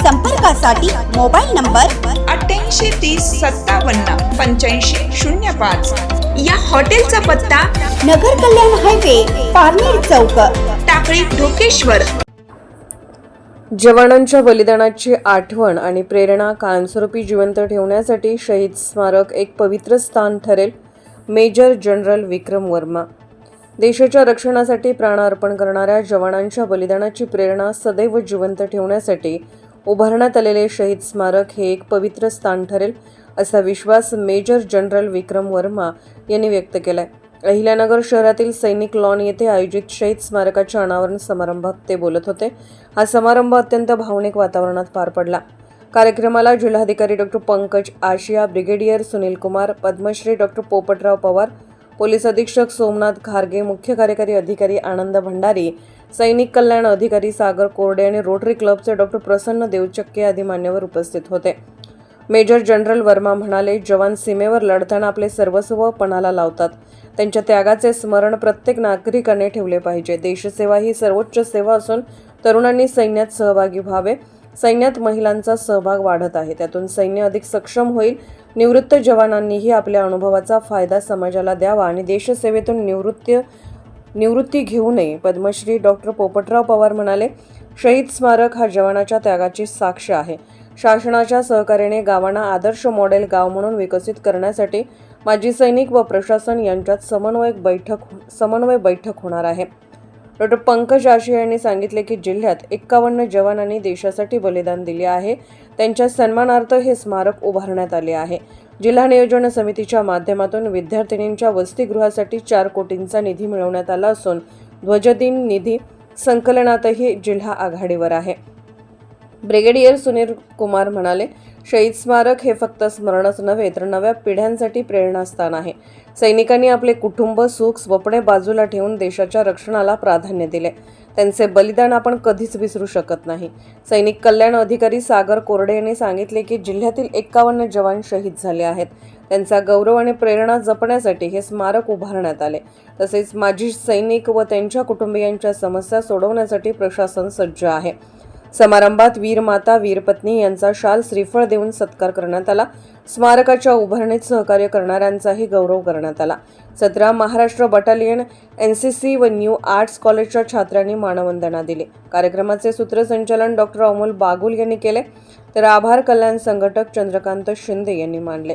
संपर्कासाठी mobile number अठ्ठ्याऐंशी तीस सत्तावन्न पंच्याऐंशी शून्य पाच. या हॉटेलचा पत्ता नगर कल्याण हायवे पारनेर चौक. टाकळी ढोकेश्वर. जवानांच्या बलिदानाची आठवण आणि प्रेरणा कायमस्वरूपी जिवंत ठेवण्यासाठी शहीद स्मारक एक पवित्र स्थान ठरेल मेजर जनरल विक्रम वर्मा. देशाच्या रक्षणासाठी प्राण अर्पण करणाऱ्या जवानांच्या बलिदानाची प्रेरणा सदैव जिवंत ठेवण्यासाठी उभारण्यात आलेले शहीद स्मारक हे एक पवित्र स्थान ठरेल असा विश्वास मेजर जनरल विक्रम वर्मा यांनी व्यक्त केलाय. अहिल्यानगर शहरातील सैनिक लॉन येथे आयोजित शहीद स्मारकाच्या अनावरण समारंभात ते बोलत होते. हा समारंभ अत्यंत भावनिक वातावरणात पार पडला. कार्यक्रमाला जिल्हाधिकारी doctor Pankaj Ashiya brigadier Sunil Kumar Padmashri doctor Popatrao Pawar police अधीक्षक सोमनाथ खारगे मुख्य कार्यकारी अधिकारी आनंद भंडारी सैनिक कल्याण अधिकारी सागर कोरडे आणि रोटरी क्लबचे डॉक्टर प्रसन्न देवचक्के आदी मान्यवर उपस्थित होते. मेजर जनरल वर्मा म्हणाले जवान सीमेवर लढताना आपले सर्वस्व पणाला लावतात. त्यांच्या त्यागाचे स्मरण प्रत्येक नागरिकाने ठेवले पाहिजे. देशसेवा ही सर्वोच्च सेवा असून तरुणांनी सैन्यात सहभागी व्हावे. सैन्यात महिलांचा सहभाग वाढत आहे. त्यातून सैन्य अधिक सक्षम होईल. निवृत्त जवानांनीही आपल्या अनुभवाचा फायदा समाजाला द्यावा आणि देशसेवेतून निवृत्त निवृत्ती घेऊ नये पद्मश्री डॉक्टर पोपटराव पवार म्हणाले शहीद स्मारक हा जवानाच्या त्यागाची साक्ष आहे. शासनाच्या सहकार्याने गावांना आदर्श मॉडेल गाव म्हणून विकसित करण्यासाठी माजी सैनिक व प्रशासन यांच्यात समन्वय बैठक समन्वय बैठक होणार आहे. डॉक्टर पंकज आशी यांनी सांगितले की जिल्ह्यात एक्कावन्न जवानांनी देशासाठी बलिदान दिले आहे. त्यांच्या सन्मानार्थ हे स्मारक उभारण्यात आले आहे. जिल्हा नियोजन समितीच्या माध्यमातून विद्यार्थिनींच्या वसतिगृहासाठी चार कोटींचा निधी मिळवण्यात आला असून ध्वजदिन निधी संकलनातही जिल्हा आघाडीवर आहे. ब्रिगेडियर सुनील कुमार म्हणाले शहीद स्मारक हे फक्त स्मरणच नव्हे तर नव्या पिढ्यांसाठी प्रेरणास्थान आहे. सैनिकांनी आपले कुटुंब सुख स्वप्ने बाजूला ठेवून देशाच्या रक्षणाला प्राधान्य दिले. त्यांचे बलिदान आपण कधीच विसरू शकत नाही. सैनिक कल्याण अधिकारी सागर कोरडे यांनी सांगितले की जिल्ह्यातील एक्कावन्न जवान शहीद झाले आहेत. त्यांचा गौरव आणि प्रेरणा जपण्यासाठी हे स्मारक उभारण्यात आले. तसेच माजी सैनिक व त्यांच्या कुटुंबियांच्या समस्या सोडवण्यासाठी प्रशासन सज्ज आहे. समारंभात वीरमाता वीरपत्नी यांचा शाल श्रीफळ देऊन सत्कार करण्यात आला. स्मारकाच्या उभारणीत सहकार्य करणाऱ्यांचाही गौरव करण्यात आला. सतरा Maharashtra battalion N C C व न्यू आर्ट्स कॉलेजच्या छात्रांनी मानवंदना दिली. कार्यक्रमाचे सूत्रसंचालन डॉक्टर अमोल बागुल यांनी केले. तर आभार कल्याण संघटक चंद्रकांत शिंदे यांनी मानले.